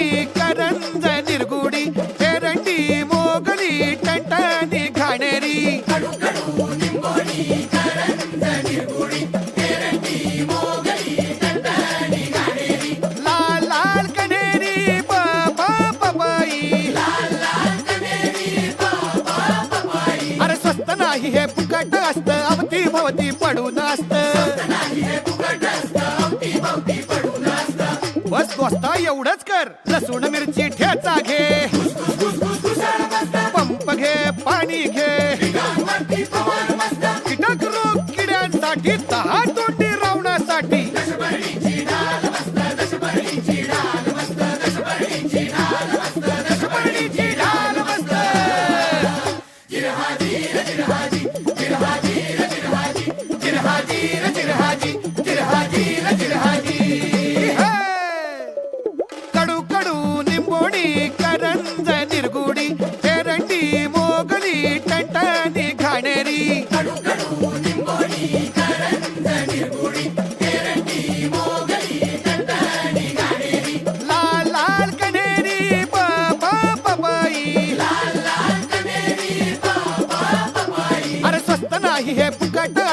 निंबोणी करंज निरगुडी एरंडी मोगली टणटणी घाणेरी. लाल लाल कनेरी बाबा पपई अरे स्वस्त नाही हे फुकट असत अवती भवती पडून असत. बस एवढंच कर. लसूण मिरची ठेचा घे. पंप घे पाणी घे. कीटक रोग किड्यांसाठी दहा तोंडी रावणासाठी. जिरहाजी